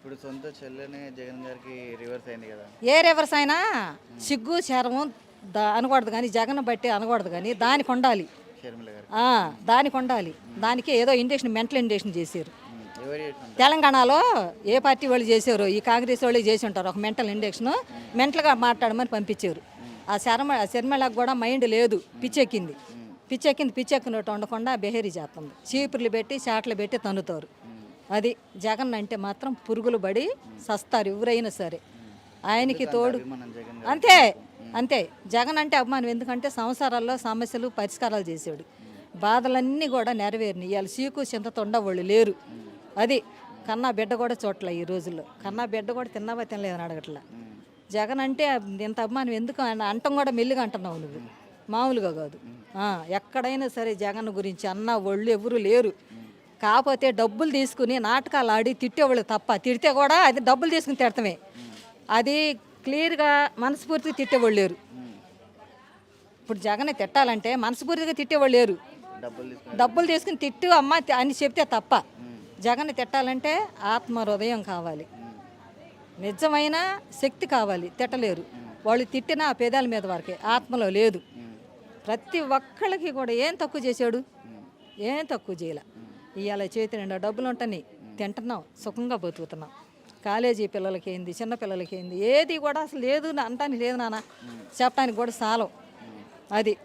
ఇప్పుడు సొంత చెల్లెనే జగన్ గారికి రివర్స్ అయింది కదా. ఏ రివర్స్ అయినా సిగ్గు శరము దా అనకూడదు కానీ జగన్ బట్టి అనకూడదు కానీ దానికి ఉండాలి. షర్మిల గారికి. ఆ, దానికి ఉండాలి. దానికి ఏదో ఇండేషన్ మెంటల్ ఇండేషన్ చేశారు. ఉమ్, ఎవరు చేసినారు తెలంగాణలో ఏ పార్టీ వాళ్ళు చేశారు ఈ కాంగ్రెస్ వాళ్ళు చేసి ఉంటారు. ఒక మెంటల్ ఇండక్షన్ మెంటల్గా మాట్లాడమని పంపించారు. ఆ శర్మ శర్మలకు కూడా మైండ్ లేదు. పిచ్చెక్కింది. పిచ్చెక్కింది పిచ్చెక్కినట్టు ఉండకుండా బెహేరీ చేస్తుంది. చీపుర్లు పెట్టి చాట్లు పెట్టి తన్నుతారు. అది జగన్ అంటే మాత్రం పురుగులు పడి సస్తారు ఎవరైనా సరే. ఆయనకి తోడు అంతే అంతే. జగన్ అంటే అభిమానం ఎందుకంటే సంసారాల్లో సమస్యలు పరిష్కారాలు చేసాడు బాధలన్నీ కూడా నెరవేరినాయి ఇవాళ సీకు చింతతో ఉండవాళ్ళు లేరు. అది కన్నా బిడ్డ కూడా చూడలే ఈ రోజుల్లో. కన్నా బిడ్డ కూడా తిన్నావా తినలేదని అడగట్లా. జగన్ అంటే ఇంత అభిమానం ఎందుకు అంటం కూడా మెల్లిగా అంటున్నావు నువ్వు. మామూలుగా కాదు. ఎక్కడైనా సరే జగన్ గురించి అన్న ఒళ్ళు ఎవరు లేరు. కాకపోతే డబ్బులు తీసుకుని నాటకాలు ఆడి తిట్టేవాళ్ళు తప్ప. తిడితే కూడా అది డబ్బులు తీసుకుని తిడతామే. అది క్లియర్గా మనస్ఫూర్తిగా తిట్టేవాళ్ళు లేరు. ఇప్పుడు జగన్ తిట్టాలంటే మనస్ఫూర్తిగా తిట్టేవాళ్ళు లేరు. డబ్బులు తీసుకుని తిట్టు అమ్మ అని చెప్తే తప్ప. జగన్ తిట్టాలంటే ఆత్మ హృదయం కావాలి. నిజమైన శక్తి కావాలి తిట్టలేరు. వాళ్ళు తిట్టిన ఆ పేదాల మీద వరకే ఆత్మలో లేదు. ప్రతి ఒక్కళ్ళకి కూడా ఏం తక్కువ చేశాడు? ఏం తక్కువ చేయలే. ఇవాళ చేతి నిండా డబ్బులు ఉంటాయి తింటున్నాం సుఖంగా బతుకుతున్నాం. కాలేజీ పిల్లలకి ఏంది చిన్న పిల్లలకి ఏంది ఏది కూడా అసలు లేదు అంటానికి లేదు నాన్న. చెప్పడానికి కూడా సాలం. అది.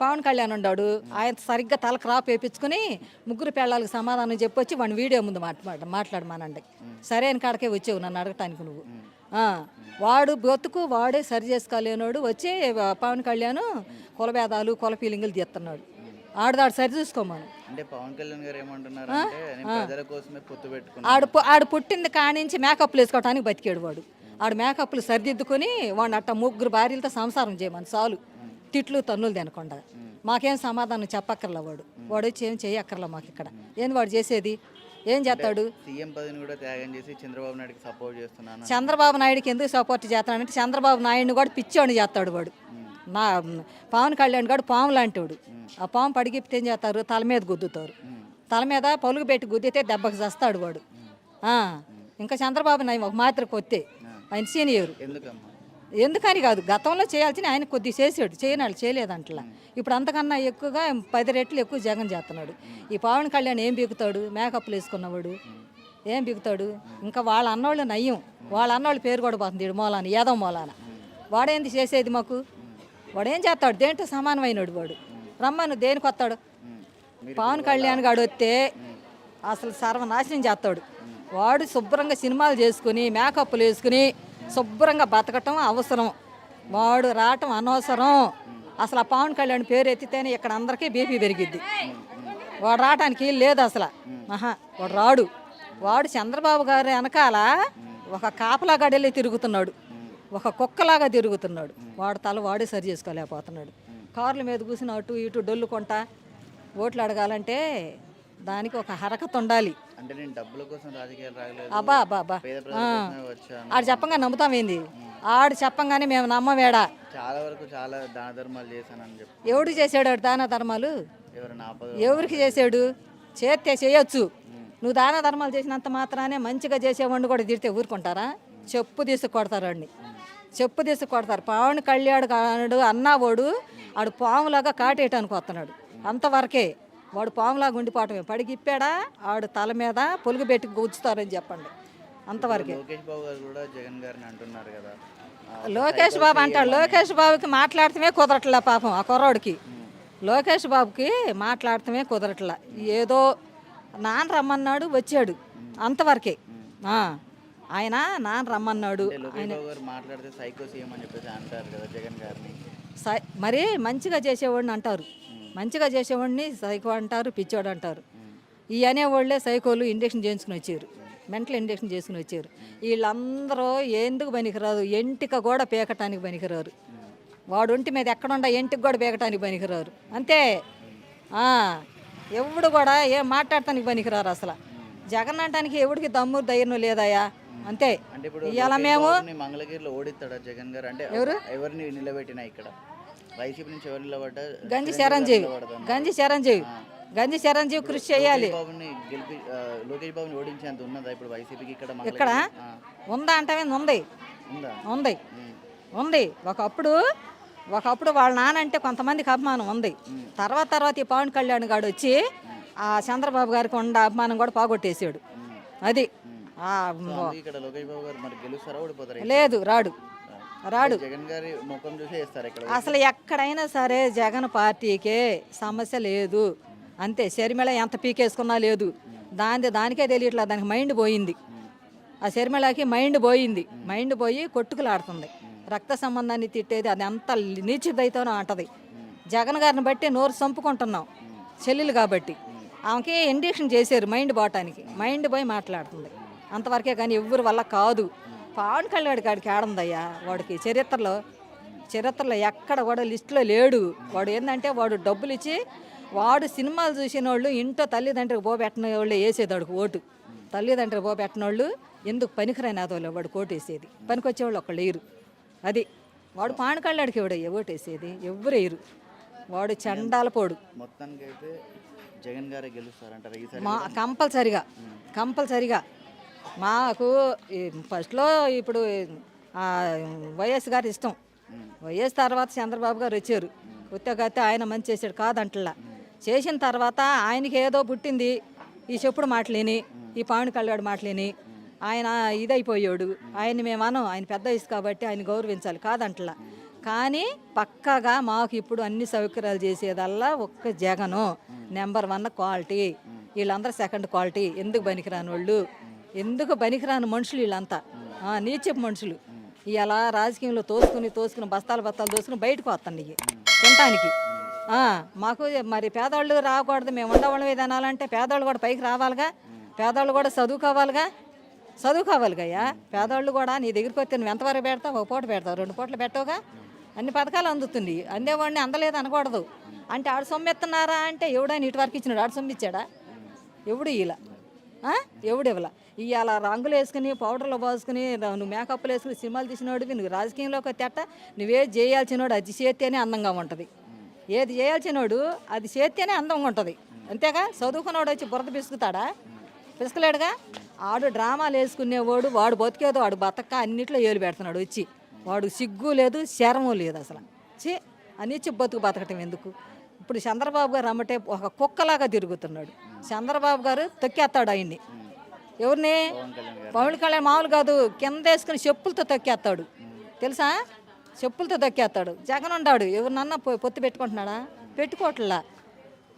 పవన్ కళ్యాణ్ ఉన్నాడు. ఆయన సరిగ్గా తల క్రాప్ వేయించుకుని ముగ్గురు పిల్లలకు సమాధానం చెప్పొచ్చి వాడిని వీడియో ముందు మాట్లాడ మాట్లాడమానండి. సరైన కాడకే వచ్చావు నన్ను అడగటానికి నువ్వు. వాడు బతుకు వాడే సరి చేసుకోలేనోడు వచ్చి పవన్ కళ్యాణ్ కులభేదాలు కుల ఫీలింగులు తీస్తున్నాడు. ఆడదాడు సరి చూసుకోమను. అంటే పవన్ కళ్యాణ్ గారు ఏమంటున్నారు అంటే నేను ప్రజల కోసమే పొత్తు పెట్టుకున్నాను. ఆడు పు- ఆడు పుట్టింది కానించి మేకప్లు వేసుకోవడానికి బతికాడు వాడు. ఆడు మేకప్లు సరిదిద్దుకొని వాడిని అట్ట ముగ్గురు భార్యలతో సంసారం చేయమని చాలు. తిట్లు తన్నులు తినకుండా. మాకేం సమాధానం చెప్పక్కర్లా వాడు. వాడు వచ్చి ఏం చేయక్కర్లా మాకు ఇక్కడ. ఏంది వాడు చేసేది? ఏం చేస్తాడు? సీఎం పదవిని కూడా త్యాగం చేసి చంద్రబాబు నాయుడుకి సపోర్ట్ చేస్తున్నాను. చంద్రబాబు నాయుడుకి ఎందుకు సపోర్ట్ చేస్తాడంటే చంద్రబాబు నాయుడిని కూడా పిచ్చోని చేస్తాడు వాడు. నా పవన్ కళ్యాణ్ గారు పాము లాంటివాడు ఆ పాము పడిగిప్తే ఏం చేస్తారు? తల మీద గుద్దుతారు. తల మీద పలుగు పెట్టి గుద్దితే దెబ్బకి చస్తాడు వాడు. ఇంకా చంద్రబాబు నాయుడు ఒక మాత్ర కొత్తే. ఆయన సీనియర్. ఎందుకని కాదు గతంలో చేయాల్సిన ఆయన కొద్ది చేసాడు చేయనాడు చేయలేదంటలా. ఇప్పుడు అంతకన్నా ఎక్కువగా పది రెట్లు ఎక్కువ జగన్ చేస్తున్నాడు. ఈ పవన్ కళ్యాణ్ ఏం బీకుతాడు? మేకప్లు వేసుకున్నవాడు ఏం బీకుతాడు? ఇంకా వాళ్ళ అన్నోళ్ళు నయ్యం. వాళ్ళ అన్నోళ్ళ పేరు కూడా పోతుంది మూలాన ఏదో మూలాన. వాడేంది చేసేది మాకు? వాడేం చేస్తాడు? దేంట్లో సమానమైనడు వాడు. రమ్మను దేనికి వస్తాడు? పవన్ కళ్యాణ్ గాడు వస్తే అసలు సర్వనాశనం చేస్తాడు. వాడు శుభ్రంగా సినిమాలు చేసుకుని మేకప్లు వేసుకుని శుభ్రంగా బతకటం అవసరం. వాడు రావటం అనవసరం. అసలు ఆ పవన్ కళ్యాణ్ పేరు ఎత్తితేనే ఇక్కడ అందరికీ బీపీ పెరిగిద్ది. వాడు రావటానికి లేదు అసలు. ఆహా వాడు రాడు. వాడు చంద్రబాబు గారి వెనకాల ఒక కాపలా గడిలో తిరుగుతున్నాడు. ఒక కుక్కలాగా తిరుగుతున్నాడు. వాడు తల వాడే సరి చేసుకోలేకపోతున్నాడు. కార్ల మీద కూర్చుని అటు ఇటు డొల్లుకుంటా ఓట్లు అడగాలంటే దానికి ఒక హరకత్ ఉండాలి. అబ్బా అబ్బా అబ్బా. ఆడు చెప్పంగా నమ్ముతామేంది ఆడు చెప్పంగానే మేము నమ్మవేడా చాలా వరకు చాలా దాన ధర్మాలు చేశానని చెప్పి. ఎవడు చేసాడు ఆడు దాన ధర్మాలు? ఎవరికి చేసాడు చేస్తే చేయొచ్చు. నువ్వు దాన ధర్మాలు చేసినంత మాత్రానే మంచిగా చేసేవాడిని కూడా తిడితే ఊరుకుంటారా? చెప్పు తీసి కొడతారు వాడిని. చెప్పు తీసి కొడతారు. పవన్ కళ్యాణ్ కాడు అన్నావాడు ఆడు పాములాగా కాటేయటానికి వస్తున్నాడు. అంతవరకే వాడు పాములాగా ఉండిపోవటమే. పడిగిప్పాడా ఆడు తల మీద పొలుగు పెట్టి కూర్చుతారని చెప్పండి. అంతవరకే. లోకేష్ బాబు గారు కూడా జగన్ గారిని అంటున్నారు కదా. లోకేష్ బాబు అంటాడు. లోకేష్ బాబుకి మాట్లాడటమే కుదరట్లే పాపం ఆ కుర్రోడికి. లోకేష్ బాబుకి మాట్లాడటమే కుదరట్లా. ఏదో నాన్న రమ్మన్నాడు వచ్చాడు. అంతవరకే. ఆయన నాన్న రమ్మన్నాడు. అంటే లోకేష్ బాబు గారు మాట్లాడితే సైకో సీఎం అని చెప్పేసి అంటారు కదా జగన్ గారిని. సై- మరి మంచిగా చేసేవాడిని అంటారు. మంచిగా చేసేవాడిని సైకో అంటారు పిచ్చోడు అంటారు. ఈ అనేవాళ్ళే సైకోలు ఇంజక్షన్ చేయించుకుని వచ్చారు. మెంటల్ ఇంజక్షన్ చేసుకుని వచ్చారు. వీళ్ళందరూ ఎందుకు పనికిరాదు? ఎంటిక కూడా పీకటానికి పనికిరారు. వాడు ఒంటి మీద ఎక్కడుండ ఎంటికి కూడా పీకటానికి పనికిరారు. అంతే. ఎవడు కూడా ఏం మాట్లాడటానికి పనికిరారు అసలు. జగన్ అంటానికి ఎవడికి దమ్ము ధైర్యం లేదయ్యా? అంతే. అంటే ఇప్పుడు ఇవాళ మేము మంగళగిరిలో ఓడిస్తాడా జగన్ గారు? అంటే ఎవరిని నిలబెట్టినా ఇక్కడ? వైసీపీ నుంచి ఎవరు నిలబడ్డా? గంజి చిరంజీవి. గంజి చిరంజీవి గంజి చిరంజీవి కృషి చేయాలి. గెలిపి లోకేష్ బాబుని ఓడించేంత ఉన్నదా ఇప్పుడు వైసీపీకి ఇక్కడ ఇక్కడ ఉందా అంటే ఉంది. ఉందా? ఉంది. ఒకప్పుడు ఒకప్పుడు వాళ్ళ నాన్న అంటే కొంతమందికి అభిమానం ఉంది. తర్వాత తర్వాత ఈ పవన్ కళ్యాణ్ గారు వచ్చి ఆ చంద్రబాబు గారికి ఉన్న అభిమానం కూడా పోగొట్టేసాడు అది. ఇక్కడ లోకేష్ బాబు గారు మరి గెలుస్తారా ఓడిపోతారా లేదు రాడు. రాడు. జగన్ గారి ముఖం చూసే ఇక్కడ? అసలు ఎక్కడైనా సరే జగన్ పార్టీకే సమస్య లేదు. అంతే శర్మిళ ఎంత పీకేసుకున్నా లేదు. దాని దానికే తెలియట్లేదు దానికి మైండ్ పోయింది. ఆ శర్మిళకి మైండ్ పోయింది. మైండ్ పోయి కొట్టుకులాడుతుంది. రక్త సంబంధాన్ని తిట్టేది అది అంత నీచిదైతేనో అంటది. జగన్ గారిని బట్టి నోరు చంపుకుంటున్నాం చెల్లెలు కాబట్టి. ఆమెకి ఇండక్షన్ చేశారు మైండ్ పోవటానికి. మైండ్ పోయి మాట్లాడుతుంది. అంతవరకే కానీ ఎవ్వరి వల్ల కాదు. పవన్ కళ్యాణ్ గాడికి ఆడందయ్యా వాడికి చరిత్రలో. చరిత్రలో ఎక్కడ కూడా లిస్టులో లేడు. వాడు ఏంటంటే వాడు డబ్బులు ఇచ్చి వాడు సినిమాలు చూసిన వాళ్ళు ఇంట్లో తల్లిదండ్రులకు పోబెట్టిన వాళ్ళు వేసేదాడు ఓటు. తల్లిదండ్రులకు పోబెట్టిన వాళ్ళు ఎందుకు పనికిరాని అదోళ్ళు వాడు కోటు వేసేది పనికొచ్చేవాళ్ళు ఒకళ్ళు వేయరు. అది వాడు పాన్ కళ్ళాడికి ఎవడయ్యా ఓటు వేసేది ఎవరు వేయరు. వాడు చండాల పోడు. మొత్తానికి అయితే జగన్ గారే గెలుస్తారంటారు? కంపల్సరిగా. కంపల్సరిగా. మాకు ఫస్ట్లో ఇప్పుడు వైఎస్ గారు ఇష్టం. వైఎస్ తర్వాత చంద్రబాబు గారు వచ్చారు. ఉత్తగతే ఆయన మంచి చేశాడు కాదంటలా. చేసిన తర్వాత ఆయనకి ఏదో పుట్టింది. ఈ చెప్పుడు మాటలేని ఈ పావుని కళ్ళాడు మాటలేని. ఆయన ఇదైపోయాడు. ఆయన మేము ఆయన పెద్ద వయసు కాబట్టి ఆయన గౌరవించాలి కాదంటలా. కానీ పక్కాగా మాకు ఇప్పుడు అన్ని సౌకర్యాలు చేసేదల్లా ఒక్క జగను. Number one quality. వీళ్ళందరూ సెకండ్ క్వాలిటీ. ఎందుకు పనికిరాని వాళ్ళు? ఎందుకు పనికిరాని మనుషులు వీళ్ళంతా? ఆ, నీచపు మనుషులు. ఇలా రాజకీయంలో తోసుకుని తోసుకుని బస్తాలు బస్తాలు తోసుకుని బయటకు వస్తాను తినటానికి. మాకు మరి పేదవాళ్ళు రాకూడదు మేము ఉండవాళ్ళం ఏదనాలంటే పేదవాళ్ళు కూడా పైకి రావాలిగా. పేదవాళ్ళు కూడా చదువుకోవాలిగా. చదువుకోవాలిగయ్యా. పేదవాళ్ళు కూడా నీ దగ్గరికి వస్తే నువ్వు ఎంతవరకు పెడతావు? ఒక పూట పెడతావు రెండు పూటలు పెట్టవుగా? అన్ని పథకాలు అందుతుంది అందేవాడిని అందలేదు అనకూడదు. అంటే ఆడు సొమ్మెత్తున్నారా అంటే ఎవడని ఇటువరకు ఇచ్చినాడు ఆడు సొమ్మిచ్చాడా? ఎవడు ఇలా ఎవడు ఇవ్వలా? ఇవాళ రంగులు వేసుకుని పౌడర్లు పోసుకుని నువ్వు మేకప్లు వేసుకుని సినిమాలు తీసినోడివి నువ్వు రాజకీయంలోకి తెట్ట నువ్వే చేయాల్సినోడు అది చేస్తేనే అందంగా ఉంటుంది. ఏది చేయాల్సినోడు అది చేస్తేనే అందంగా ఉంటుంది. అంతేగా? చదువుకున్నోడు వచ్చి బురద పిసుకుతాడా? పిసుకలేడుగా? ఆడు డ్రామాలు వేసుకునేవాడు వాడు బతికేదో వాడు బతక అన్నిట్లో ఏలు పెడుతున్నాడు వచ్చి. వాడు సిగ్గు లేదు శరము లేదు అసలు. చే అనిచ్చి బతుకు బతకటం ఎందుకు? ఇప్పుడు చంద్రబాబు గారు అమ్మటే ఒక కుక్కలాగా తిరుగుతున్నాడు. చంద్రబాబు గారు తొక్కేస్తాడు ఆయన్ని. ఎవరిని? పవన్ కళ్యాణ్ మామూలు కాదు కింద వేసుకుని చెప్పులతో తొక్కేస్తాడు. తెలుసా? చెప్పులతో తొక్కేస్తాడు. జగన్ ఉన్నాడు ఎవరినన్నా పొత్తు పెట్టుకుంటున్నాడా? పెట్టుకోవట్లా.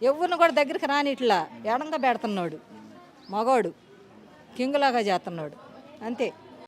ఎవరిని కూడా దగ్గరికి రానిట్లా. ఎడంగా పెడుతున్నాడు మగవాడు కింగులాగా చేస్తున్నాడు అంతే.